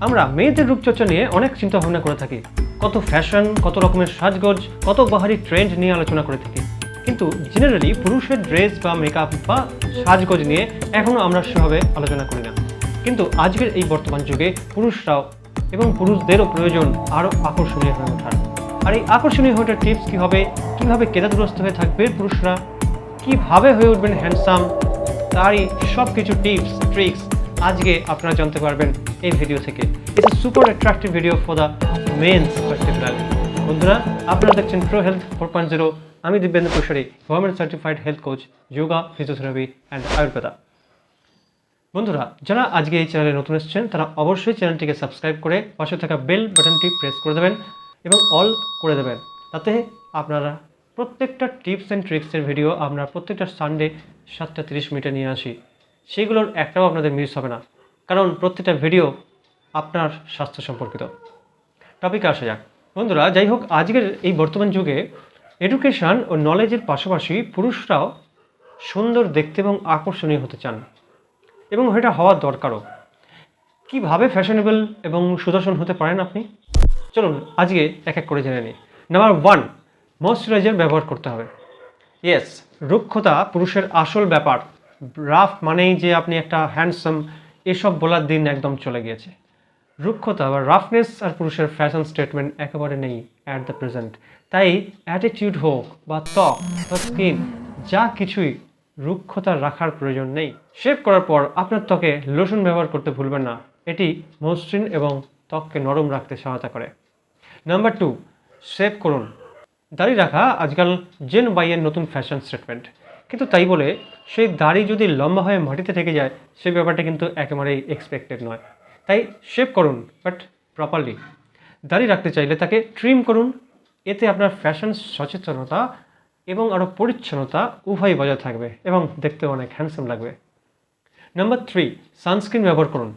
আমরা মেয়েদের রূপচর্চা নিয়ে অনেক চিন্তা ভাবনা করে থাকি। কত ফ্যাশন কত রকমের সাজগোজ, কত বাহারি ট্রেন্ড নিয়ে আলোচনা করে থাকি। কিন্তু জেনারেলি পুরুষের ড্রেস বা মেকআপ বা সাজগোজ নিয়ে এখনও আমরা সেভাবে আলোচনা করি না। কিন্তু আজকের এই বর্তমান যুগে পুরুষরাও এবং পুরুষদেরও প্রয়োজন আরও আকর্ষণীয় হয়ে ওঠার। আর এই আকর্ষণীয় হয়ে ওঠার টিপস কী হবে? কীভাবে কেদাদুরস্ত হয়ে থাকবে পুরুষরা? কীভাবে হয়ে উঠবেন হ্যান্ডসাম তারই সব কিছু টিপস ট্রিক্স আজকে আপনারা জানতে পারবেন এই ভিডিও থেকে। It's super attractive video for the men's particularly বন্ধুরা, আপনারা দেখছেন pro health four point zero আমি Dibyendra Kushari government certified health coach yoga physiotherapy and Ayurveda বন্ধুরা, যারা আজকে এই চ্যানেলে নতুন এসেছেন, তারা অবশ্যই চ্যানেলটিকে সাবস্ক্রাইব করে পাশে থাকা বেল বাটনটি প্রেস করে দেবেন এবং অল করে দেবেন। তাতে আপনারা প্রত্যেকটা টিপস অ্যান্ড ট্রিক্সের ভিডিও আমরা প্রত্যেকটা সানডে সাতটা তিরিশ মিনিটে নিয়ে আসি। সেগুলোর একটাও আপনাদের মিস হবে না। কারণ প্রত্যেকটা ভিডিও আপনার স্বাস্থ্য সম্পর্কিত। টপিকে আসা যাক। বন্ধুরা, যাই হোক, আজকের এই বর্তমান যুগে এডুকেশন ও নলেজের পাশাপাশি পুরুষরাও সুন্দর দেখতে এবং আকর্ষণীয় হতে চান। এবং এটা হওয়ার দরকারও। কীভাবে ফ্যাশনেবল এবং সুদর্শন হতে পারেন আপনি? চলুন, আজকে এক এক করে জেনে নিই। নাম্বার ওয়ান ময়শ্চারাইজার ব্যবহার করতে হবে। ইয়েস রুক্ষতা পুরুষের আসল ব্যাপার। রাফ মানেই যে আপনি একটা হ্যান্ডসাম এসব বলার দিন একদম চলে গিয়েছে। রুক্ষতা বা রাফনেস আর পুরুষের ফ্যাশন স্টেটমেন্ট একেবারে নেই অ্যাট দ্য প্রেজেন্ট তাই অ্যাটিটিউড হোক বা ত্বক বা স্কিন যা কিছুই, রুক্ষতা রাখার প্রয়োজন নেই। শেভ করার পর আপনার ত্বকে লোশন ব্যবহার করতে ভুলবেন না। এটি মসৃণ এবং ত্বককে নরম রাখতে সহায়তা করে। নাম্বার টু শেভ করুন। দাড়ি রাখা আজকাল জেন বাইয়ের নতুন ফ্যাশন স্টেটমেন্ট কিন্তু তাই বলে সেই দাড়ি যদি লম্বা হয়ে মাটিতে থেকে যায় সেই ব্যাপারটা কিন্তু একেবারেই এক্সপেক্টেড নয়। তাই শেভ করুন বাট প্রপারলি দাড়ি রাখতে চাইলে তাকে ট্রিম করুন। এতে আপনার ফ্যাশন সচেতনতা এবং আরও পরিচ্ছন্নতা উভয়ই বজায় থাকবে এবং দেখতে অনেক হ্যান্ডসাম লাগবে। নাম্বার থ্রি সানস্ক্রিন ব্যবহার করুন।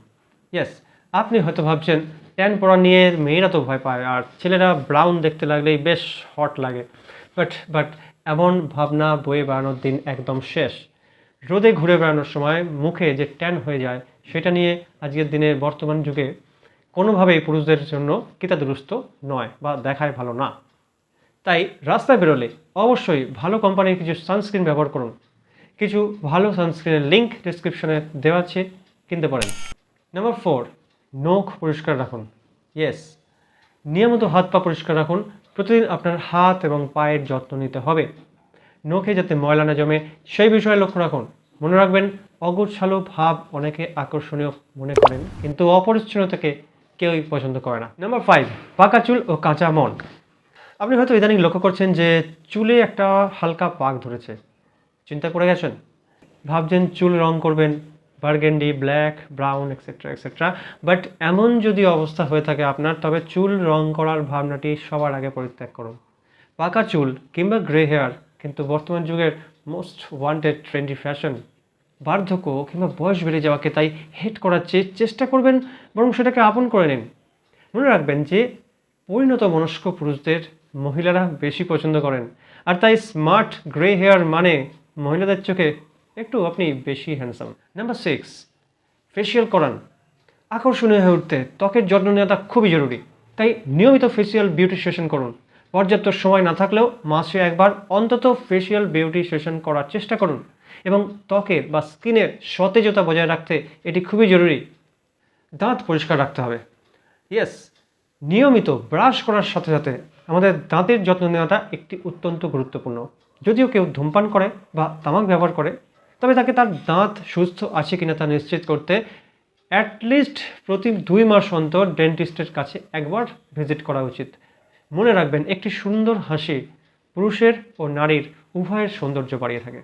ইয়েস আপনি হয়তো ভাবছেন ট্যান পরা নিয়ে মেয়েরা তো ভয় পায়, আর ছেলেরা ব্রাউন দেখতে লাগলেই বেশ হট লাগে। বাট বাট এমন ভাবনা বয়ে বেড়ানোর দিন একদম শেষ। রোদে ঘুরে বেড়ানোর সময় মুখে যে ট্যান হয়ে যায়, সেটা নিয়ে আজকের দিনে বর্তমান যুগে কোনোভাবেই পুরুষদের জন্য কিতাদুরস্ত নয় বা দেখায় ভালো না। তাই রাস্তায় বেরোলে অবশ্যই ভালো কোম্পানির কিছু সানস্ক্রিন ব্যবহার করুন। কিছু ভালো সানস্ক্রিনের লিঙ্ক ডিসক্রিপশনে দেওয়া আছে, কিনতে পারেন। নাম্বার ফোর, নখ পরিষ্কার রাখুন। ইয়েস, নিয়মিত হাত পা পরিষ্কার রাখুন প্রতিদিন আপনার হাত এবং পায়ের যত্ন নিতে হবে। নখে যাতে ময়লা না জমে, সেই বিষয়ে লক্ষ্য রাখুন। মনে রাখবেন, অগোছালো ভাব অনেকে আকর্ষণীয় মনে করেন, কিন্তু অপরিচ্ছন্নতাকে কেউই পছন্দ করে না। নাম্বার ফাইভ পাকা চুল ও কাঁচা মন। আপনি হয়তো ইদানিং লক্ষ্য করছেন যে চুলে একটা হালকা পাক ধরেছে। চিন্তা করে গেছেন? ভাবছেন চুল রং করবেন burgundy black brown etcetera etcetera but এমন যদি অবস্থা হয়ে থাকে আপনার, তবে চুল রং করার ভাবনাটি সবার আগে পরিত্যাগ করুন। পাকা চুল কিংবা গ্রে হেয়ার কিন্তু বর্তমান যুগের মোস্ট ওয়ান্টেড ট্রেন্ডি ফ্যাশন বার্ধক্য কিংবা বয়স বেড়ে যাওয়াকে তাই হেট করার চেষ্টা করবেন, বরং সেটাকে আপন করে নিন। মনে রাখবেন যে পরিণত মনস্ক পুরুষদের মহিলারা বেশি পছন্দ করেন, আর তাই স্মার্ট গ্রে হেয়ার মানে মহিলাদের চোখে একটু আপনি বেশি হ্যান্ডসাম নাম্বার সিক্স ফেসিয়াল করান। আকর্ষণীয় হয়ে উঠতে ত্বকের যত্ন নেওয়াটা খুবই জরুরি। তাই নিয়মিত ফেসিয়াল বিউটি সেশন করুন। পর্যাপ্ত সময় না থাকলেও মাসে একবার অন্তত ফেসিয়াল বিউটি সেশন করার চেষ্টা করুন। এবং ত্বকের বা স্কিনের সতেজতা বজায় রাখতে এটি খুবই জরুরি। দাঁত পরিষ্কার রাখতে হবে। ইয়েস নিয়মিত ব্রাশ করার সাথে সাথে আমাদের দাঁতের যত্ন নেওয়াটা একটি অত্যন্ত গুরুত্বপূর্ণ। যদিও কেউ ধূমপান করে বা তামাক ব্যবহার করে তবে তাকে তার দাঁত সুস্থ আছে কিনা তা নিশ্চিত করতে অ্যাটলিস্ট প্রতি দুই মাস অন্তর ডেন্টিস্টের কাছে একবার ভিজিট করা উচিত। মনে রাখবেন, একটি সুন্দর হাসি পুরুষের ও নারীর উভয়ের সৌন্দর্য বাড়িয়ে থাকে।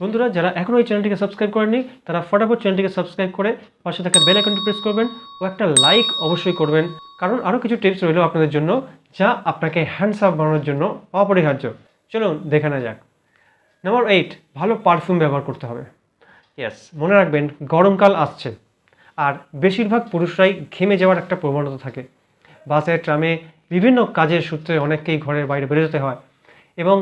বন্ধুরা, যারা এখনও এই চ্যানেলটিকে সাবস্ক্রাইব করেননি, তারা ফটাফট চ্যানেলটিকে সাবস্ক্রাইব করে পাশে থাকা বেল আইকনটি প্রেস করবেন ও একটা লাইক অবশ্যই করবেন। কারণ আরও কিছু টিপস রইল আপনাদের জন্য, যা আপনাকে হ্যান্ডসাম বানানোর জন্য অপরিহার্য। চলুন, দেখে না যাক। নাম্বার এইট ভালো পারফিউম ব্যবহার করতে হবে। ইয়েস মনে রাখবেন গরমকাল আসছে আর বেশিরভাগ পুরুষরাই ঘেমে যাওয়ার একটা প্রবণতা থাকে। বাসে ট্রামে বিভিন্ন কাজের সূত্রে অনেককেই ঘরের বাইরে বেরো যেতে হয় এবং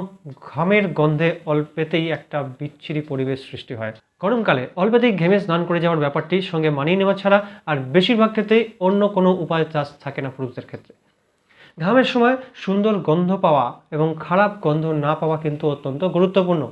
ঘামের গন্ধে অল্পেতেই একটা বিচ্ছিরি পরিবেশ সৃষ্টি হয়। গরমকালে অল্পেতেই ঘেমে স্নান করে যাওয়ার ব্যাপারটি সঙ্গে মানিয়ে নেওয়া ছাড়া আর বেশিরভাগ ক্ষেত্রেই অন্য কোনো উপায় চাষ থাকে না পুরুষদের ক্ষেত্রে। ঘামের সময় সুন্দর গন্ধ পাওয়া এবং খারাপ গন্ধ না পাওয়া কিন্তু অত্যন্ত গুরুত্বপূর্ণ।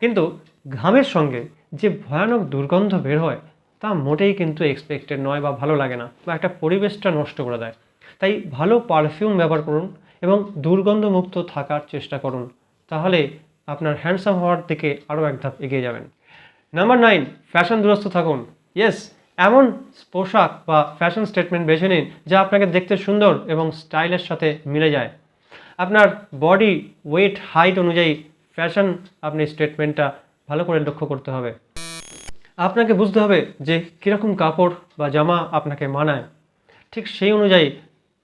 কিন্তু ঘামের সঙ্গে যে ভয়ানক দুর্গন্ধ বের হয়, তা মোটেই কিন্তু এক্সপেক্টেড নয় বা ভালো লাগে না বা একটা পরিবেশটা নষ্ট করে দেয়। তাই ভালো পারফিউম ব্যবহার করুন এবং দুর্গন্ধমুক্ত থাকার চেষ্টা করুন। তাহলে আপনার হ্যান্ডসাম হওয়ার দিকে আরও এক ধাপ এগিয়ে যাবেন। নাম্বার নাইন ফ্যাশন দুরস্ত থাকুন। ইয়েস এমন পোশাক বা ফ্যাশন স্টেটমেন্ট বেছে নিন যা আপনাকে দেখতে সুন্দর এবং স্টাইলের সাথে মিলে যায়। আপনার বডি ওয়েট হাইট অনুযায়ী ফ্যাশন আপনি স্টেটমেন্টটা ভালো করে লক্ষ্য করতে হবে। আপনাকে বুঝতে হবে যে কীরকম কাপড় বা জামা আপনাকে মানায়। ঠিক সেই অনুযায়ী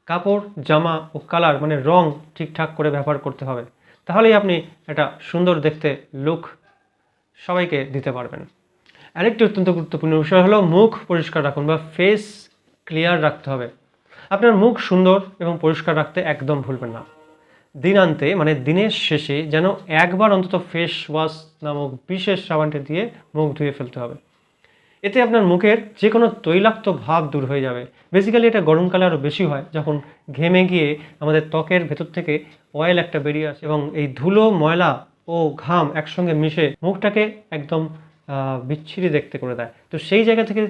কাপড়, জামা ও কালার মানে রং ঠিকঠাক করে ব্যবহার করতে হবে। তাহলেই আপনি একটা সুন্দর দেখতে লুক সবাইকে দিতে পারবেন। আরেকটি অত্যন্ত গুরুত্বপূর্ণ বিষয় হলো মুখ পরিষ্কার রাখুন বা ফেস ক্লিয়ার রাখতে হবে। আপনার মুখ সুন্দর এবং পরিষ্কার রাখতে একদম ভুলবেন না। দিনান্তে মানে দিনের শেষে যেন একবার অন্তত ফেস ওয়াশ নামক বিশেষ সাবানটি দিয়ে মুখ ধুয়ে ফেলতে হবে। এতে আপনার মুখের যে কোনো তৈলাক্ত ভাব দূর হয়ে যাবে। বেসিক্যালি এটা গরমকালে আরও বেশি হয়, যখন ঘেমে গিয়ে আমাদের ত্বকের ভেতর থেকে অয়েল একটা বেরিয়ে আসে এবং এই ধুলো, ময়লা ও ঘাম একসঙ্গে মিশে মুখটাকে একদম বিচ্ছিরি দেখতে করে দেয়। তো সেই জায়গা থেকে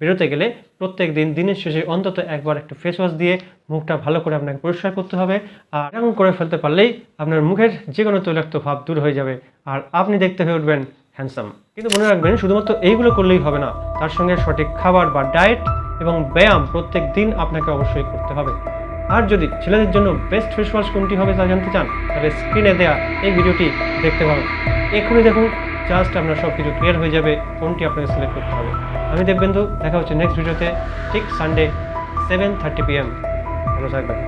বেরোতে গেলে প্রত্যেক দিন, দিনের শেষে অন্তত একবার একটু ফেস ওয়াশ দিয়ে মুখটা ভালো করে আপনাকে পরিষ্কার করতে হবে আর এরকম করে ফেলতে পারলেই আপনার মুখের যে কোনো তৈলাক্ত ভাব দূর হয়ে যাবে আর আপনি দেখতে হয়ে উঠবেন হ্যান্ডসাম কিন্তু মনে রাখবেন, শুধুমাত্র এইগুলো করলেই হবে না, তার সঙ্গে সঠিক খাবার বা ডায়েট এবং ব্যায়াম প্রত্যেক দিন আপনাকে অবশ্যই করতে হবে। আর যদি ছেলেদের জন্য বেস্ট ফেস ওয়াশ কোনটি হবে তা জানতে চান, তাহলে স্ক্রিনে দেওয়া এই ভিডিওটি দেখতে পাবেন এক্ষুনি দেখুন জাস্ট আপনার সব কিছু ক্লিয়ার হয়ে যাবে, কোনটি আপনাকে সিলেক্ট করতে হবে। আমি দেখবেন তো, দেখা হচ্ছে নেক্সট ভিডিওতে ঠিক সানডে সেভেন থার্টি পিএম ভালো থাকবেন।